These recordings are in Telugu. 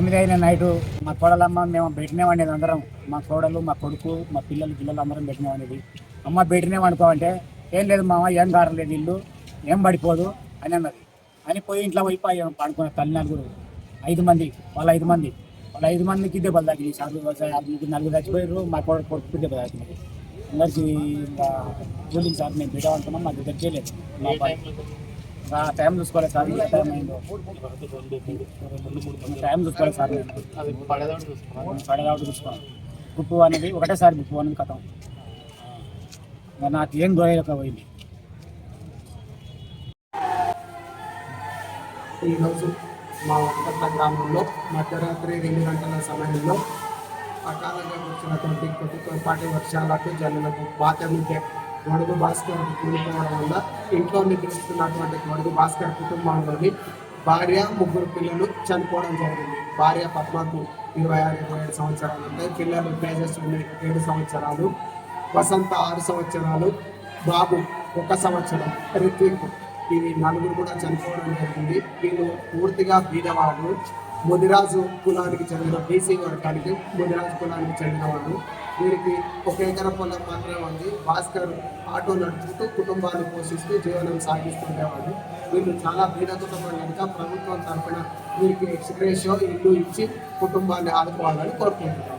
తొమ్మిది అయిన నైటు మా కోడలమ్మ మేము పెట్టినామనేది అందరం. మా కోడలు మా కొడుకు మా పిల్లలు పిల్లలు అందరం పెట్టినామనేది అమ్మ పెట్టినాం అనుకోమంటే ఏం లేదు మామ ఏం కారలేదు ఇల్లు ఏం పడిపోదు అని అన్నది. అని పోయి ఇంట్లో పోయి పడుకున్న తల్లి నలుగురు ఐదు మంది వాళ్ళ ఐదు మంది. వాళ్ళ ఐదు మందికి దెబ్బలు తాకినాయి. సార్ నలుగురు చచ్చిపోయారు మా కోడలు కొడుకు దెబ్బ తాకినాయి. అందరికీ ఇంకా కూలింగ్ సార్ మేము పెట్టామనుకున్నాం మాకు దగ్గర చేయలేదు. మా టైం చూసుకోలేదు సార్. టైం అయిందో. టైం చూసుకోలేదు సార్ నేను. అది పడేదాడు చూసుకోవాలి. గుప్పు అనేది ఒకటేసారి గుప్పు అనేది కథం. నాకు ఏం దోయలేక పోయింది ఈరోజు మా వంకట్ల గ్రామంలో మధ్యరాత్రి రెండు గంటల సమయంలో అకాలంగా వచ్చినటువంటి కొద్ది కొద్దిపాటి వర్షాలకు జల్లులకు బాధ్యత గొడుగు భాస్కర్ కూలిపోవడం వల్ల ఇంట్లో నిద్రిస్తున్నటువంటి గొడుగు భాస్కర్ కుటుంబంలోని భార్య ముగ్గురు పిల్లలు చనిపోవడం జరిగింది. భార్య పద్మకు ఇరవై ఆరు ఇరవై ఏడు సంవత్సరాలు ఉంటాయి. పిల్లలు తేజస్వి ఏడు సంవత్సరాలు. వసంత ఆరు సంవత్సరాలు. బాబు ఒక సంవత్సరం. రిత్విక్ ఇది నలుగురు కూడా చనిపోవడం జరిగింది. వీళ్ళు పూర్తిగా బీదవాళ్ళు. ముదిరాజు కులానికి చెందిన బీసీ వర్గానికి ముదిరాజు కులానికి చెందిన వాళ్ళు వీరికి ఒక ఎకర పొలం మాత్రమే ఉంది. భాస్కర్ ఆటో నడుపుతూ కుటుంబాన్ని పోషిస్తూ జీవనం సాగిస్తుండేవాడు. వీళ్ళు చాలా బీద కుటుంబం కనుక ప్రభుత్వం తరఫున వీరికి ఎక్స్గ్రేషో ఇల్లు ఇచ్చి కుటుంబాన్ని ఆదుకోవాలని కోరుకుంటున్నాం.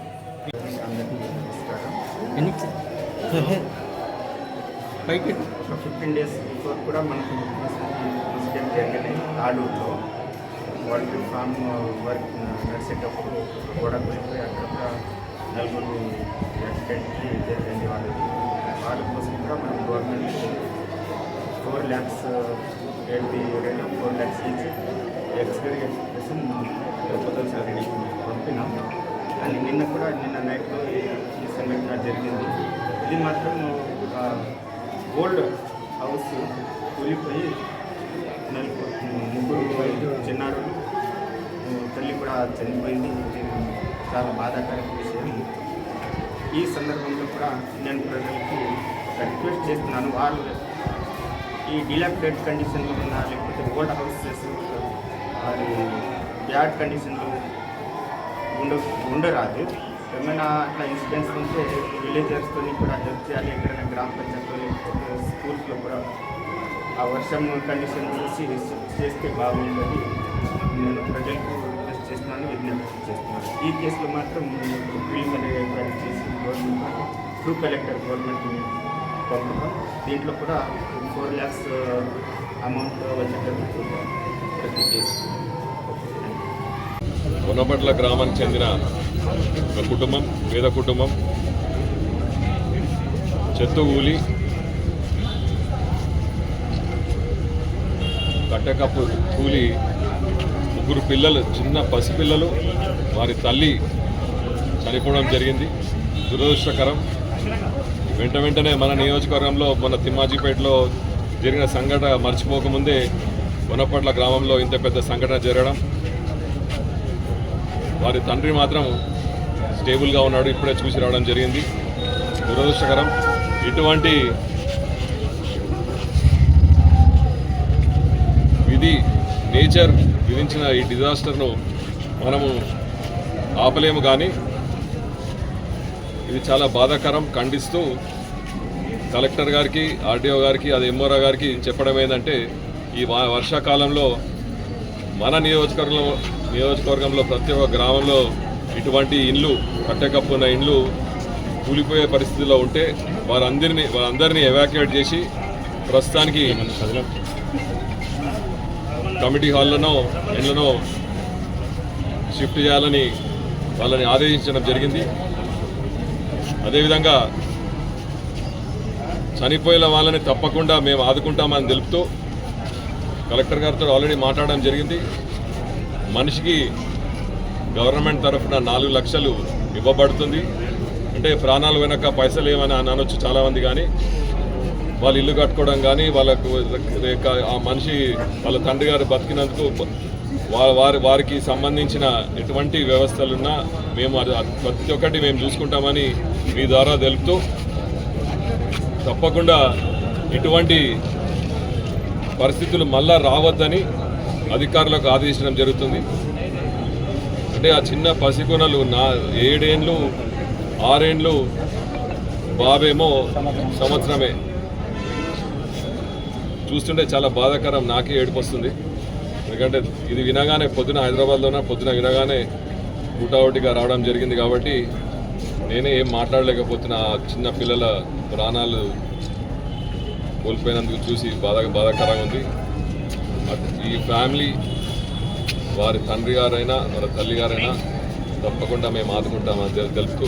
పైకి ఫిఫ్టీన్ డేస్ బిఫోర్ కూడా మనకు ఇన్సిడెంట్ జరిగినాయి ఆడూరులో వాళ్ళు ఫామ్ వర్క్ నడిచేటప్పుడు కూడా కూలిపోయి అక్కడ నలుగురు యాక్సిడెంట్కి జరిగింది వాళ్ళకి. వాళ్ళ కోసం కూడా మనం గవర్నమెంట్ ఫోర్ ల్యాక్స్ ఎయిటీ రెండు ఫోర్ ల్యాక్స్ ఇచ్చి ఎక్స్పీరియన్స్ ప్రభుత్వం ఆల్రెడీ పంపినాం. అని నిన్న కూడా నిన్న నైట్లో ఈ సంఘటన జరిగింది. ఇది మాత్రం ఓల్డ్ హౌస్ కూలిపోయి నలుగురు ముగ్గురు చిన్నాడు తల్లి కూడా చనిపోయింది. చాలా బాధాకరమైన విషయం. ఈ సందర్భంలో కూడా నేను ప్రజలకి రిక్వెస్ట్ చేస్తున్నాను. వాళ్ళు ఈ డిలాక్టెడ్ కండిషన్లో ఉన్న లేకపోతే ఓల్డ్ హౌసెస్ అది బ్యాడ్ కండిషన్లో ఉండ ఉండరాదు. ఏమైనా అట్లా ఇన్సిడెంట్స్ ఉంటే విలేజర్స్తో కూడా హెల్ప్ చేయాలి. ఎక్కడైనా గ్రామ పంచాయతీలో లేకపోతే స్కూల్స్లో కూడా ఆ వర్షం కండిషన్ చూసి చేస్తే బాగుంటుంది నేను ప్రజలకు రిక్వెస్ట్ చేస్తున్నాను విజ్ఞప్తి చేస్తున్నాను. ఈ కేసులో మాత్రం త్రూ కలెక్టర్ గవర్నమెంట్ పంపడం దీంట్లో కూడా ఫోర్ ల్యాక్స్ అమౌంట్ వచ్చేటట్టు ప్రతి కేసు కొనపట్ల గ్రామానికి చెందిన ఒక కుటుంబం పేద కుటుంబం. చెత్త ఊలి కట్టకప్పు కూలి ముగ్గురు పిల్లలు చిన్న పసిపిల్లలు వారి తల్లి చనిపోవడం జరిగింది. దురదృష్టకరం. వెంట వెంటనే మన నియోజకవర్గంలో మన తిమ్మాజీపేటలో జరిగిన సంఘటన మర్చిపోకముందే కొనపట్ల గ్రామంలో ఇంత పెద్ద సంఘటన జరగడం. వారి తండ్రి మాత్రం స్టేబుల్గా ఉన్నాడు ఇప్పుడే చూసి రావడం జరిగింది. దురదృష్టకరం. ఇటువంటి విధి నేచర్ విధించిన ఈ డిజాస్టర్ను మనము ఆపలేము కానీ ఇది చాలా బాధాకరం. ఖండిస్తూ కలెక్టర్ గారికి ఆర్డీఓ గారికి అది ఎంఆర్ఓ గారికి చెప్పడం ఏంటంటే ఈ వర్షాకాలంలో మన నియోజకవర్గంలో నియోజకవర్గంలో ప్రతి ఒక్క గ్రామంలో ఇటువంటి ఇండ్లు కట్టెకప్పున్న ఇండ్లు కూలిపోయే పరిస్థితిలో ఉంటే వారందరినీ వారందరినీ ఎవాక్యుయేట్ చేసి ప్రస్తుతానికి కమిటీ హాల్లోనో ఇండ్లనో షిఫ్ట్ చేయాలని వాళ్ళని ఆదేశించడం జరిగింది. అదేవిధంగా చనిపోయిన వాళ్ళని తప్పకుండా మేము ఆదుకుంటామని తెలుపుతూ కలెక్టర్ గారితో ఆల్రెడీ మాట్లాడడం జరిగింది. మనిషికి గవర్నమెంట్ తరఫున నాలుగు లక్షలు ఇవ్వబడుతుంది. అంటే ప్రాణాలు వెనక పైసలు ఏమని అనొచ్చు చాలామంది కానీ వాళ్ళు ఇల్లు కట్టుకోవడం కానీ వాళ్ళకు ఆ మనిషి వాళ్ళ తండ్రి గారు బతికినందుకు వారి వారికి సంబంధించిన ఎటువంటి వ్యవస్థలున్నా మేము ప్రతి ఒక్కటి మేము చూసుకుంటామని మీ ద్వారా తెలుపుతూ తప్పకుండా ఇటువంటి పరిస్థితులు మళ్ళా రావద్దని అధికారులకు ఆదేశించడం జరుగుతుంది. అంటే ఆ చిన్న పసికొనలు నా ఏడేండ్లు ఆరేండ్లు బాబేమో సంవత్సరమే. చూస్తుంటే చాలా బాధాకరం నాకే ఏడుపు వస్తుంది ఎందుకంటే ఇది వినగానే పొద్దున హైదరాబాద్లోనే పొద్దున వినగానే హుటాహుటిగా రావడం జరిగింది కాబట్టి నేనే ఏం మాట్లాడలేకపోతున్నా. చిన్న పిల్లల ప్రాణాలు కోల్పోయినందుకు చూసి బాధ బాధాకరంగా ఉంది. ఈ ఫ్యామిలీ వారి తండ్రి గారైనా వారి తల్లి గారైనా తప్పకుండా మేము ఆదుకుంటామని తెలుపుతూ